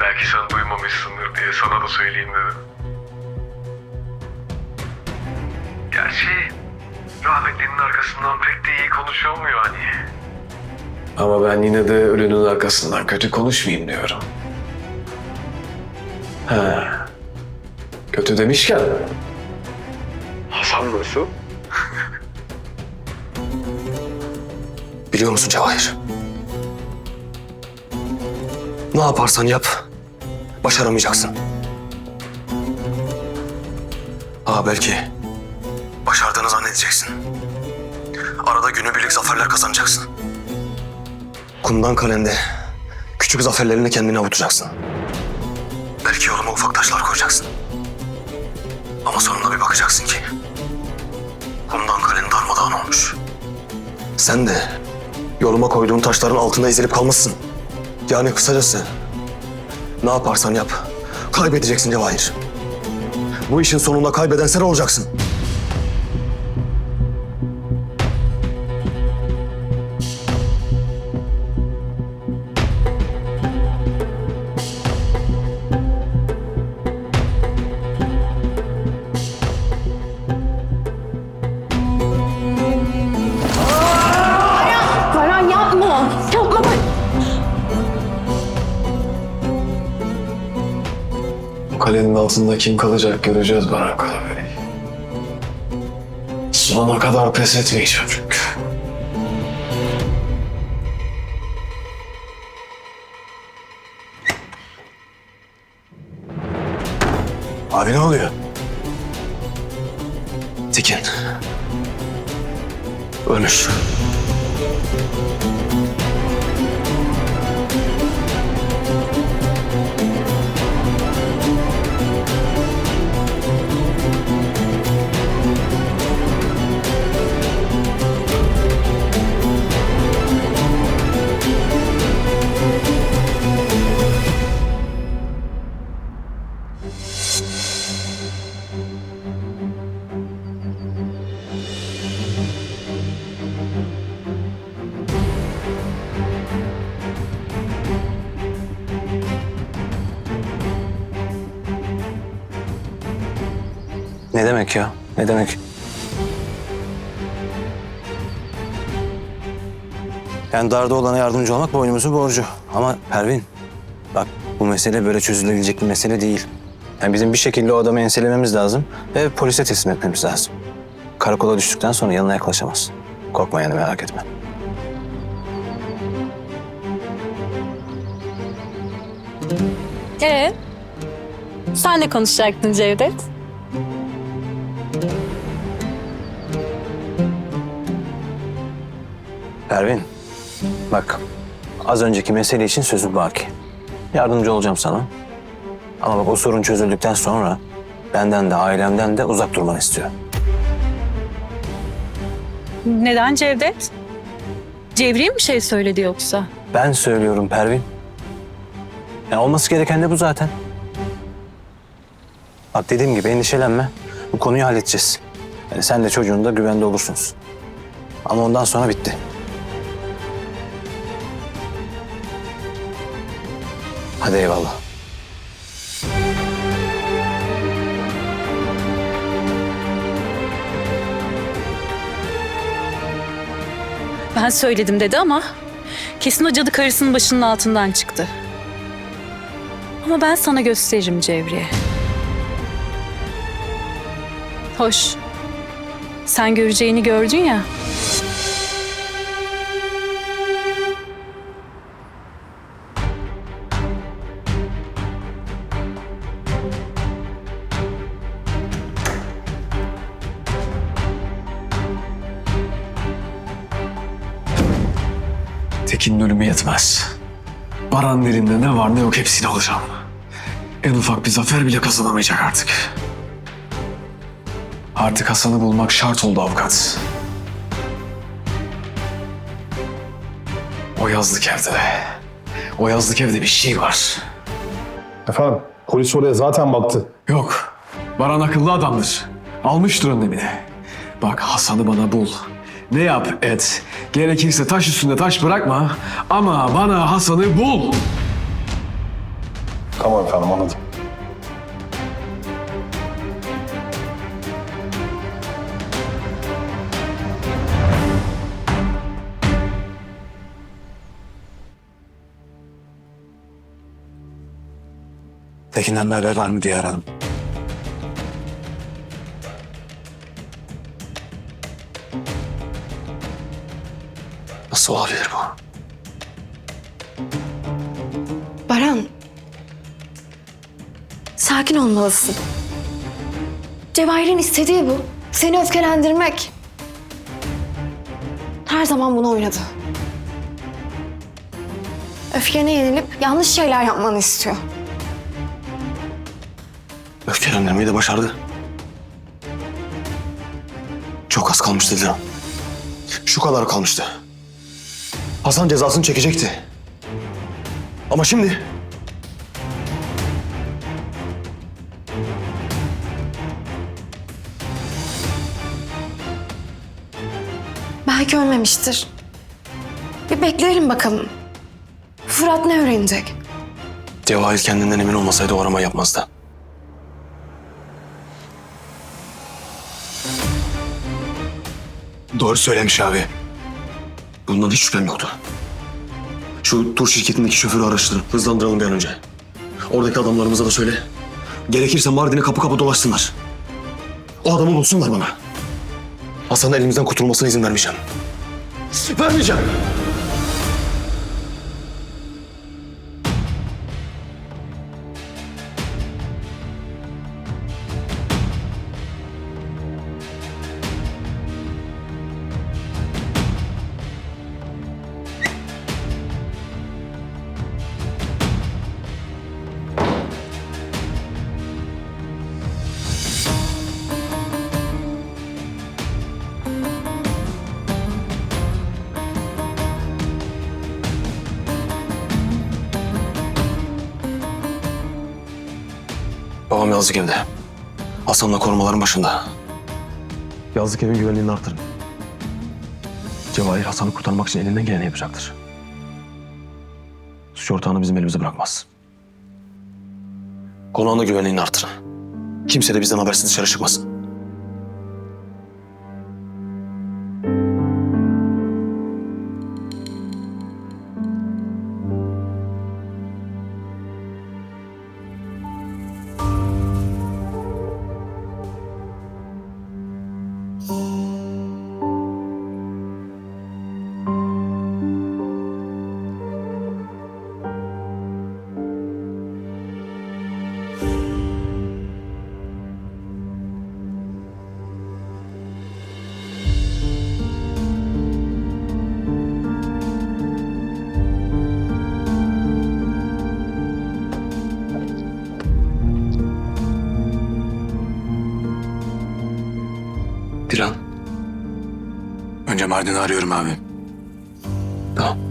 Belki sen duymamışsındır diye sana da söyleyeyim dedim. Gerçi rahmetlinin arkasından pek de iyi konuşulmuyor hani. Ama ben yine de ölünün arkasından kötü konuşmayayım diyorum. He. Kötü demişken. Hasan nasıl? Biliyor musun Cevahir? Ne yaparsan yap, başaramayacaksın. Aa belki başardığını zannedeceksin. Arada günübirlik zaferler kazanacaksın. Kumdan kalende küçük zaferlerini kendine avutacaksın. Belki yoluma ufak taşlar koyacaksın. Ama sonunda bir bakacaksın ki kumdan kalenin darmadağın olmuş. Sen de yoluma koyduğum taşların altında ezilip kalmışsın. Yani kısacası ne yaparsan yap kaybedeceksin Cevahir. Bu işin sonunda kaybeden sen olacaksın. Altında kim kalacak göreceğiz Baran Karabey. Sonuna kadar pes etmeyeceğim çünkü. Abi ne oluyor? Tekin. Ölmüş. Demek ya? Ne demek? Yani darda olana yardımcı olmak boynumuzun borcu. Ama Pervin, bak bu mesele böyle çözülebilecek bir mesele değil. Yani bizim bir şekilde o adamı enselememiz lazım ve polise teslim etmemiz lazım. Karakola düştükten sonra yanına yaklaşamaz. Korkma yani merak etme. Ee, sen ne konuşacaktın Cevdet? Pervin, bak az önceki mesele için sözüm baki. Yardımcı olacağım sana. Ama bak o sorun çözüldükten sonra benden de ailemden de uzak durmanı istiyorum. Neden Cevdet? Cevriye mi şey söyledi yoksa? Ben söylüyorum Pervin. Ya olması gereken de bu zaten. Bak dediğim gibi endişelenme. Bu konuyu halledeceğiz. Yani sen de çocuğun da güvende olursunuz. Ama ondan sonra bitti. Hadi eyvallah. Ben söyledim dedi ama kesin o cadı karısının başının altından çıktı. Ama ben sana gösteririm Cevriye. Hoş. Sen göreceğini gördün ya. Tekin'in ölümü yetmez. Baran elinde ne var ne yok hepsini alacağım. En ufak bir zafer bile kazanamayacak artık. Artık Hasan'ı bulmak şart oldu avukat. O yazlık evde. O yazlık evde bir şey var. Efendim, polis oraya zaten baktı. Yok. Baran akıllı adamdır. Almıştır önlemini. Bak Hasan'ı bana bul. Ne yap et. Gerekirse taş üstünde taş bırakma. Ama bana Hasan'ı bul. Tamam efendim anladım. Tekin'den bir haber var mı diye aradım. Nasıl olabilir bu? Baran. Sakin olmalısın. Cevahir'in istediği bu. Seni öfkelendirmek. Her zaman bunu oynadı. Öfkene yenilip yanlış şeyler yapmanı istiyor. Öfkelendirmeyi de başardı. Çok az kalmıştı Dilan. Şu kadar kalmıştı. Hasan cezasını çekecekti. Ama şimdi... Belki ölmemiştir. Bir bekleyelim bakalım. Fırat ne öğrenecek? Cevahir kendinden emin olmasaydı o aramayı yapmazdı. Doğru söylemiş abi. Bundan hiç şüphem yoktu. Şu tur şirketindeki şoförü araştırın. Hızlandıralım bir an önce. Oradaki adamlarımıza da söyle. Gerekirse Mardin'e kapı kapı dolaşsınlar. O adamı bulsunlar bana. Hasan'ın elimizden kurtulmasına izin vermeyeceğim. Vermeyeceğim. Babam yazlık evde. Hasan'la korumaların başında. Yazlık evin güvenliğini artırın. Cevahir Hasan'ı kurtarmak için elinden geleni yapacaktır. Suç ortağını bizim elimize bırakmaz. Konağın da güvenliğini artırın. Kimse de bizden habersiz dışarı çıkmasın. Dilan. Önce Mardin'i arıyorum abi. Tamam.